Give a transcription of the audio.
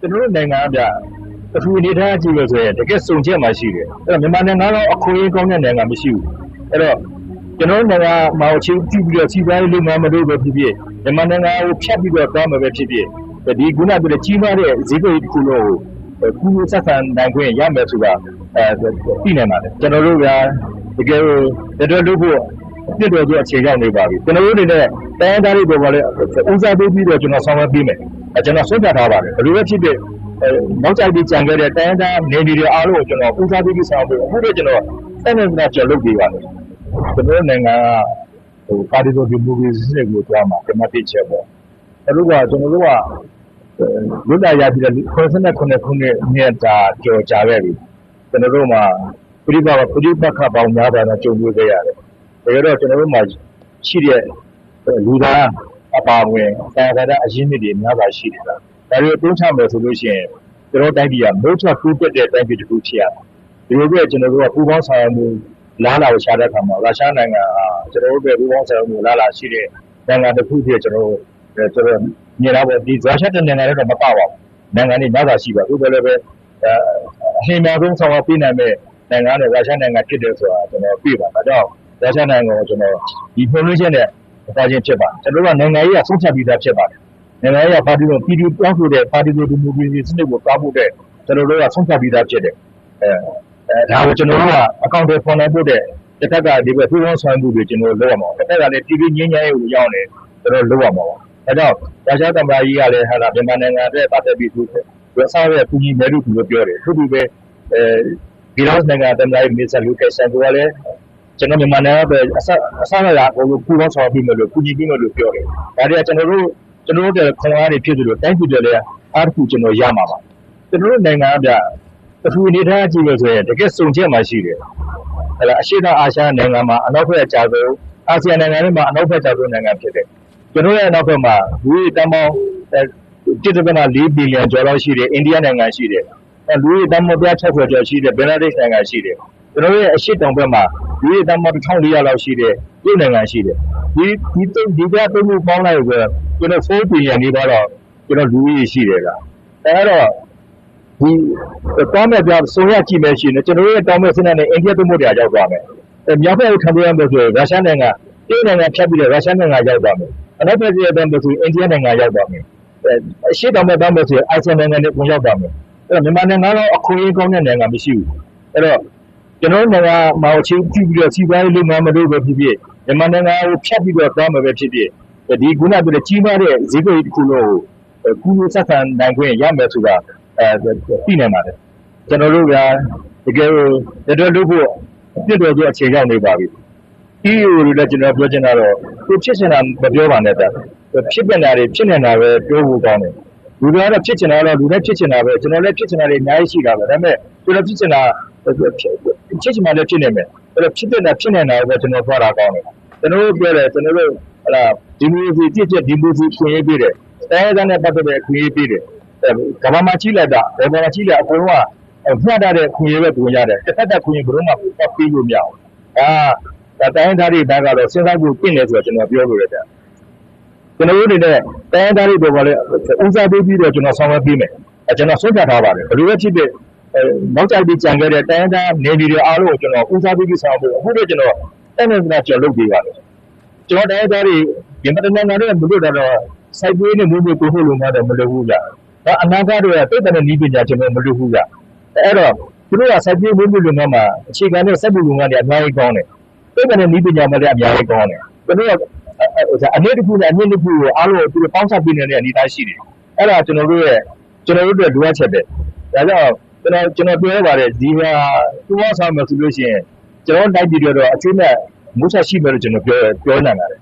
ကျွန်တော်တို့နိုင်ငံကဗျအထူးအနေထားကြည့်လို့ဆိုရင်တကယ်စုံချက်မှရှိတယ်အဲ့တော့မြန်မာနိုင်ငံကတော့အခွင့်အရေးကောင်းတဲ့နိုင်ငံမရှိဘူးအဲ့တော့ကျွန်တော်တို့နိုင်ငံမှာချင်းကြည့်ပြီးတော့စီးပွားရေးလုပ်ငန်းမလုပ်ပဲဖြစ်ဖြစ်မြန်မာနိုင်ငံကိုဖြတ်ပြီးတော့သွားမှာပဲဖြစ်ဖြစ်ဒီခုနကပြောတဲ့ကြီးမားတဲ့ဈေးကွက်တစ်ခုလုံးကိုကူးဆက်ဆံနိုင်ခွင့်ရမယ်ဆိုတာအဲသိနိုင်ပါတယ်ကျွန်တော်တို့ကတကယ်လက်တော်လုပ်ဖို့ပြည့်တော်ဆိုအခြေရောက်နေပါပြီကျွန်တော်တို့အနေနဲ့ တိုင်းသားတွေပေါ်မှာလည်းဦးစားပေးပြီးတော့ကျွန်တော်ဆောင်ရွက်ပေးမယ်အဲကျွန်တော်ဆုံးဖြတ်ထားပါတယ်ဘယ်လိုပဲဖြစ်ဖြစ်အဲနောက်ကြိုက်ပြီးကြံခဲ့တဲ့တိုင်းသားနေပြည်တော်အားလုံးကိုကျွန်တော်ဦးစားပေးပြီးဆောင်ရွက်ပေးအခုတော့ကျွန်တော်တိုင်းနယ်ကျော်လုပ်ပေးပါတယ်ကျွန်တော်နိုင်ငံကဟိုပါတီတော်ဒီမိုကရေစီစနစ်ကိုတွားမှာကျွန်တော်သိချက်ပေါ့အဲလိုကကျွန်တော်တို့ကလွတ်လပ်ရပြီးတော့89ခုနှစ်နှစ်တာကြော်ကြခဲ့ပြီကျွန်တော်တို့မှာပြိပပပြိပခပေါင်းများတာနဲ့ကြုံတွေ့ခဲ့ရတယ်ဒါကြတော့ကျွန်တော်တို့မှာရှိတဲ့ လူသားအပါအဝင်ဆရာဆရာအရင်းမြစ်တွေများစွာရှိတယ်လားဒါတွေအသုံးချမယ်ဆိုလို့ရှိရင် ကျွန်တော်တိုင်းပြည်ကမိုးချကူးတက်တဲ့ တိုင်းပြည်တစ်ခု ဖြစ်ရတယ် ဒီလိုပဲကျွန်တော်တို့က ပူပေါင်းဆောင်ရွက်မှုလားလာကို ရှာတဲ့အခါမှာ ရုရှားနိုင်ငံဟာ ကျွန်တော်တို့ပဲပူပေါင်းဆောင်ရွက်မှုလားလာရှိတဲ့ နိုင်ငံတစ်ခုဖြစ် ကျွန်တော်တို့ကျွန်တော်မြင်လာပေါ့ဒီရုရှားတဲ့နိုင်ငံတွေတော့ မပါပါဘူး နိုင်ငံတွေများစွာရှိပါဘူးဒါလည်းပဲအဟိမာဆုံး ဆောင်ရွက်ပေးနိုင်မဲ့နိုင်ငံနဲ့ရုရှားနိုင်ငံ ဖြစ်တယ်ဆိုတာ ကျွန်တော်ပြပါဒါကြောင့် ရုရှားနိုင်ငံကို ကျွန်တော် ဒီဖွင့်လို့ချက်နဲ့ သွားခြင်းဖြစ်ပါတယ်ကျွန်တော်တို့ကနိုင်ငံရေးကဆုံးဖြတ်ပြီးသားဖြစ်ပါတယ်နိုင်ငံရေးကပါတီကိုပြည်သူတောင်းဆိုတဲ့ပါတီကိုဒီမိုကရေစီစနစ်ကိုကားဖို့တဲ့ကျွန်တော်တို့ကဆုံးဖြတ်ပြီးသားဖြစ်တယ်အဲအဲဒါကိုကျွန်တော်တို့ကအကောင့်တွေဖော်နိုင်ဖို့တဲ့တစ်ခါကဒီဘက်ပူးပေါင်းဆောင်မှုတွေကျွန်တော်လုပ်ရမှာတစ်ခါကလည်းပြည်ပြည်ငင်းငင်းရေးကိုရောက်နေကျွန်တော်လုပ်ရမှာပါဒါကြောင့်ရုရှားသမ္မတကြီးကလည်းဟာလာမြန်မာနိုင်ငံအတွက်ပတ်သက်ပြီးသူသူအစားရပူကြီးမယ်လို့သူပြောတယ်ထို့တူပဲအဲဒီလောက်နိုင်ငံသမ္မတကြီးမစ္စတာလူကဆန်ကိုလည်း ကျွန်တော်မြန်မာနိုင်ငံပဲအစအစရရကိုပူပေါင်းဆောင်ပြီးမလို့ပူကြီးပြီးမလို့ပြောတယ်ဒါတွေကကျွန်တော်တို့ကျွန်တော်တို့ခွန်အားတွေဖြစ်သလိုတိုင်းပြည်တွေလည်းအားတစ်ခုကျွန်တော်ရမှာပါကျွန်တော်တို့နိုင်ငံကဗျအထူးအနေထားကြည့်လို့ဆိုရင်တကယ်စုံချက်မှရှိတယ်ဟဲ့လားအရှိတောင်အာရှနိုင်ငံမှာအနောက်ဘက်အကျဆုံးအာဆီယံနိုင်ငံတွေမှာအနောက်ဘက်အကျဆုံးနိုင်ငံဖြစ်တယ်ကျွန်တော်ရဲ့အနောက်ဘက်မှာလူကြီးတန်းပေါင်း1.4ဘီလီယံကျော်လောက်ရှိတယ်အိန္ဒိယနိုင်ငံရှိတယ်လူကြီးတန်းပေါင်း160ကျော်ရှိတယ်ဘင်္ဂလားဒေ့ရှ်နိုင်ငံရှိတယ်ကျွန်တော်ရဲ့အရှိတောင်ဘက်မှာ လူကြီးတန်းပေါင်း1400လောက်ရှိတယ်ရုပ်နိုင်ငံရှိတယ်ဒီဒီဒီပြသုံးခုပေါင်းလိုက်ဆိုကျွန်တော်4ဘီလီယံနေပါတော့ကျွန်တော်လူကြီးရှိတယ်လားအဲတော့ဒီတောင်းမဲ့ပြဆိုရကြည့်မယ်ရှိရင်ကျွန်တော်ရဲ့တောင်းမဲ့စနစ်နဲ့အိန္ဒိယသမုဒ္ဒရာရောက်သွားမယ်အဲမြောက်ဘက်ကိုခံပြရမယ်ဆိုရင်ရုရှားနိုင်ငံတရုတ်နိုင်ငံဖြတ်ပြီးတော့ရုရှားနိုင်ငံရောက်သွားမယ်အနောက်ဘက်ရဲ့တောင်းမဲ့ဆိုရင်အိန္ဒိယနိုင်ငံရောက်သွားမယ်အဲအရှေ့တောင်ဘက်တောင်းမဲ့ဆိုရင်အာဆီယံနိုင်ငံတွေဝင်ရောက်သွားမယ်အဲ့တော့မြန်မာနိုင်ငံကတော့အခွင့်အရေးကောင်းတဲ့နိုင်ငံမရှိဘူးအဲ့တော့ ကျွန်တော်နိုင်ငံမှာချင်းကြည့်ပြီးတော့စီးပွားရေးလုပ်ငန်းမလုပ်ပဲဖြစ်ဖြစ်မြန်မာနိုင်ငံကိုဖြတ်ပြီးတော့သွားမှာပဲဖြစ်ဖြစ်ဒီခုနကပြောတဲ့ကြီးမားတဲ့ဈေးကွက်တစ်ခုလုံးကိုကူးဆက်ဆံနိုင်ခွင့်ရမယ်ဆိုတာအဲသိနိုင်ပါတယ်ကျွန်တော်တို့ကတကယ်လက်တော်လုပ်ဖို့ပြည့်တော်ဆိုအခြေရောက်နေပါပြီ EO တွေလည်းကျွန်တော်ပြောချင်တာတော့သူဖြစ်ချင်တာမပြောပါနဲ့ဗျဖြစ်ပြန်တာတွေဖြစ်နေတာပဲပြောဖို့ကောင်းတယ်လူတွေကတော့ဖြစ်ချင်တာတော့လူတွေဖြစ်ချင်တာပဲကျွန်တော်လည်းဖြစ်ချင်တာတွေအများကြီးရှိတာပဲဒါပေမဲ့ကျွန်တော်ဖြစ်ချင်တာ ဖြစ်ချင်မှလည်းဖြစ်နေမယ်အဲ့တော့ဖြစ်တဲ့တာဖြစ်နေတာပဲကျွန်တော်ပြောတာကောင်းတယ်ကျွန်တော်တို့ပြောတယ်ကျွန်တော်တို့ဟလာဒီမိုကရေစီပြည့်ပြည့်ဒီမိုကရေစီခွင့်ရေးပေးတယ်အဲဒါနဲ့ပတ်သက်တဲ့ခွင့်ရေးပေးတယ်ကမ္ဘာမှာကြီးလိုက်တာဘယ်မှာကြီးလဲအကုန်လုံးကမျှတတဲ့ခွင့်ရေးပဲပုံရတယ်တစ်ဖက်သက်ခွင့်ရေးဘယ်တော့မှပတ်ပြီးလို့မရဘူးဒါဒါတိုင်းသားတွေဘက်ကတော့စဉ်းစားဖို့ပြင်နေဆိုတော့ကျွန်တော်ပြောလို့ရတယ်ကျွန်တော်တို့အနေနဲ့တိုင်းသားတွေပေါ်ကလည်းဦးစားပေးပြီးတော့ကျွန်တော်ဆောင်ရွက်ပေးမယ်အဲကျွန်တော်ဆုံးဖြတ်ထားပါတယ်ဘယ်လိုပဲဖြစ်ဖြစ်အဲ နောက်ကြိုက်ပြီးကြံခဲ့တဲ့ တိုင်းသားနေပြည်တော်အားလုံးကို ကျွန်တော် ဦးစားပေးပြီး ဆောင်ရွက်ပေးအခုတော့ကျွန်တော်တိုင်းနယ်ကျွန်တော်လုပ်ပေးပါတယ် ကျွန်တော်တိုင်းသားတွေဒီမှာတနင်္လာနေ့မလို့တော့ စိုက်ပွေးနဲ့မျိုးမျိုးကိုဖို့လို့မှတော့ မလုပ်ဘူးကြာဒါအနာဂတ်တွေကတိတ်တနဲ့နီးပညာ ကျွန်တော်မလုပ်ဘူးကြာအဲ့တော့ သူတို့က စိုက်ပွေးမျိုးမျိုးလုပ်ငန်းမှာ အခြေခံတဲ့ စက်မှုလုပ်ငန်းတွေ အများကြီးကောင်းတယ်တိတ်တနဲ့နီးပညာမှလည်း အများကြီးကောင်းတယ်သူတို့က အနည်းတစ်ခုနဲ့အနည်းတစ်ခုကို အားလုံးသူတို့ ပေါင်းစပ်ပေးနေတဲ့ အနေအထားရှိတယ် အဲ့ဒါ ကျွန်တော်တို့ရဲ့ကျွန်တော်တို့ရဲ့လိုအပ်ချက်ပဲ ဒါကြောင့် ကျွန်တော်ကျွန်တော်ပြောရပါတယ်ဒီဟာသူ့ဝါဆောင်မယ်ဆိုလို့ရှိရင် ကျွန်တော်တိုက်ပြည်တော့ အကျိုးနဲ့မုတ်ဆက်ရှိမယ်လို့ ကျွန်တော်ပြောပြောနိုင်ပါတယ်